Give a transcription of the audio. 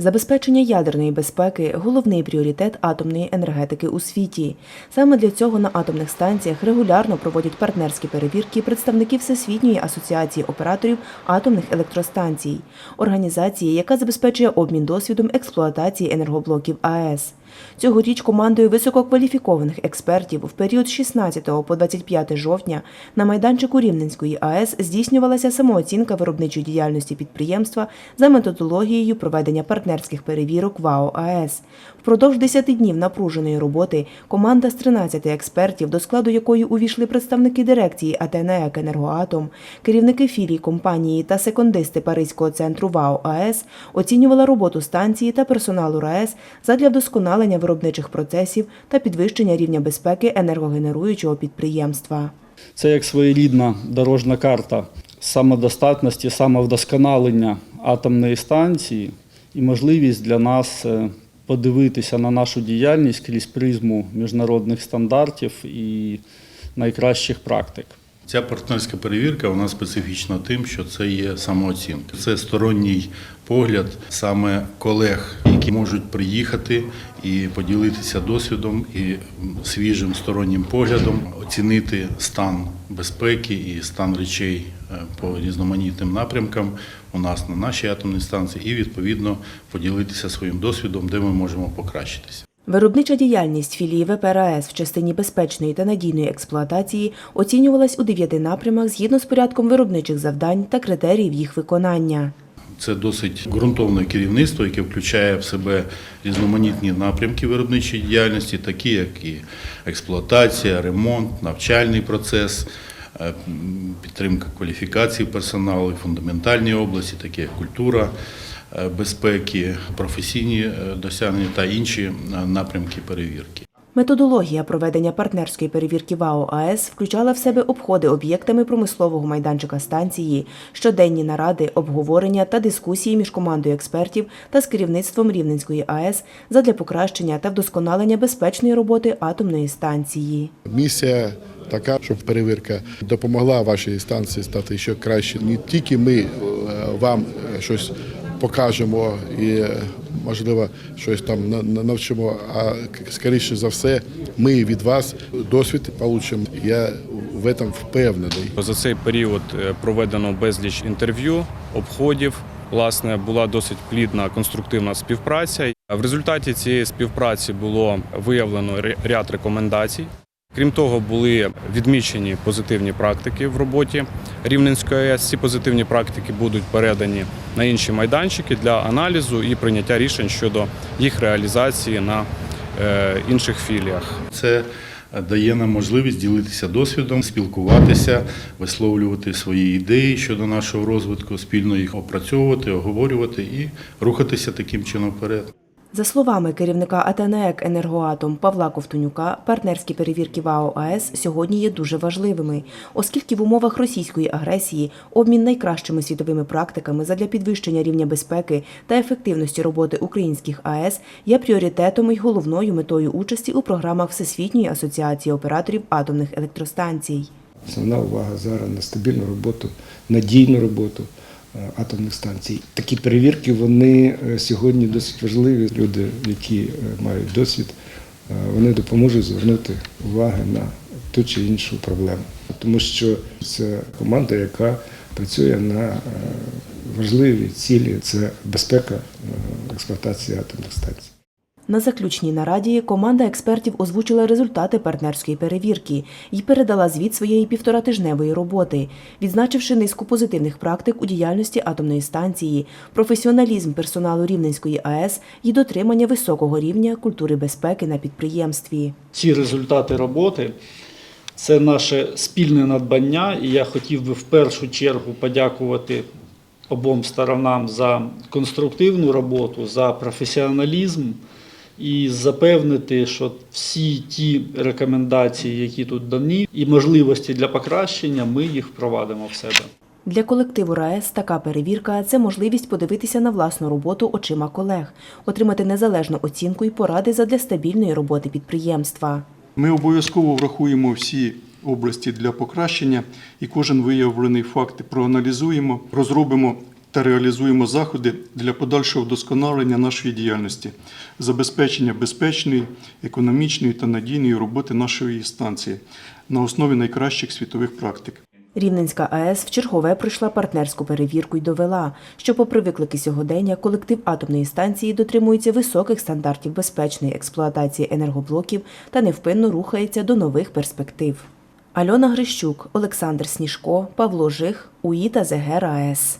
Забезпечення ядерної безпеки головний пріоритет атомної енергетики у світі. Саме для цього на атомних станціях регулярно проводять партнерські перевірки представники Всесвітньої асоціації операторів атомних електростанцій, організації, яка забезпечує обмін досвідом експлуатації енергоблоків АЕС. Цьогоріч командою висококваліфікованих експертів в період з 16 по 25 жовтня на майданчику Рівненської АЕС здійснювалася самооцінка виробничої діяльності підприємства за методологією проведення партнерських перевірок ВАО АЕС. Впродовж 10 днів напруженої роботи команда з 13 експертів, до складу якої увійшли представники дирекції АТНЕК «Енергоатом», керівники філій компанії та секондисти Паризького центру ВАО АЕС, оцінювала роботу станції та персоналу РАЕС задля вдосконалення виробничих процесів та підвищення рівня безпеки енергогенеруючого підприємства. Це як своєрідна дорожна карта самодостатності, самовдосконалення атомної станції і можливість для нас е, подивитися на нашу діяльність крізь призму міжнародних стандартів і найкращих практик. Ця партнерська перевірка вона специфічна тим, що це є самооцінка. Це сторонній погляд саме колег, які можуть приїхати і поділитися досвідом і свіжим стороннім поглядом, оцінити стан безпеки і стан речей е, по різноманітним напрямкам у нас на нашій атомній станції, і відповідно поділитися своїм досвідом, де ми можемо покращитися. Виробнича діяльність філії ВПРАЕС в частині безпечної та надійної експлуатації оцінювалась у дев'яти напрямах згідно з порядком виробничих завдань та критеріїв їх виконання. Це досить ґрунтовне керівництво, яке включає в себе різноманітні напрямки виробничої діяльності, такі як і експлуатація, ремонт, навчальний процес, е, підтримка кваліфікації персоналу, фундаментальні області, такі як культура безпеки, професійні е, досягнення та інші е, напрямки перевірки. Методологія проведення партнерської перевірки ВАО АЕС включала в себе обходи об'єктами промислового майданчика станції, щоденні наради, обговорення та дискусії між командою експертів та з керівництвом Рівненської АЕС задля покращення та вдосконалення безпечної роботи атомної станції. Місія така, щоб перевірка допомогла вашій станції стати ще краще. Не тільки ми е, вам е, щось покажемо і, е, можливо, щось там на- на- навчимо, а скоріше за все, ми від вас досвід отримаємо. Я в цьому впевнений. За цей період е, проведено безліч інтерв'ю, обходів. Власне, була досить плідна конструктивна співпраця. В результаті цієї співпраці було виявлено ря- ряд рекомендацій. Крім того, були відмічені позитивні практики в роботі Рівненської АЕС. Ці позитивні практики будуть передані на інші майданчики для аналізу і прийняття рішень щодо їх реалізації на е, інших філіях. Це дає нам можливість ділитися досвідом, спілкуватися, висловлювати свої ідеї щодо нашого розвитку, спільно їх опрацьовувати, оговорювати і рухатися таким чином вперед. За словами керівника АТНЕК «Енергоатом» Павла Ковтонюка, партнерські перевірки ВАО АЕС сьогодні є дуже важливими, оскільки в умовах російської агресії обмін найкращими світовими практиками задля підвищення рівня безпеки та ефективності роботи українських АЕС є пріоритетом і головною метою участі у програмах Всесвітньої асоціації операторів атомних електростанцій. Основна увага зараз на стабільну роботу, надійну роботу атомних станцій. Такі перевірки вони е, сьогодні досить важливі. Люди, які е, мають досвід, е, вони допоможуть звернути увагу на ту чи іншу проблему. Тому що це команда, яка працює на е, важливі цілі це безпека е, експлуатації атомних станцій. На заключній нараді команда експертів озвучила результати партнерської перевірки і передала звіт своєї півторатижневої роботи, відзначивши низку позитивних практик у діяльності атомної станції, професіоналізм персоналу Рівненської АЕС і дотримання високого рівня культури безпеки на підприємстві. ці результати роботи це наше спільне надбання, і я хотів би в першу чергу подякувати обом сторонам за конструктивну роботу, за професіоналізм і запевнити, що всі ті рекомендації, які тут дані, і можливості для покращення, ми їх впровадимо в себе. Для колективу РаЕС така перевірка це можливість подивитися на власну роботу очима колег, отримати незалежну оцінку і поради задля стабільної роботи підприємства. Ми обов'язково врахуємо всі області для покращення і кожен виявлений факт проаналізуємо, розробимо та реалізуємо заходи для подальшого вдосконалення нашої діяльності, забезпечення безпечної, економічної та надійної роботи нашої станції на основі найкращих світових практик. Рівненська АЕС в чергове пройшла партнерську перевірку і довела, що, попри виклики сьогодення, колектив атомної станції дотримується високих стандартів безпечної експлуатації енергоблоків та невпинно рухається до нових перспектив. Альона Грищук, Олександр Сніжко, Павло Жих, УІТА ЗГР АЕС.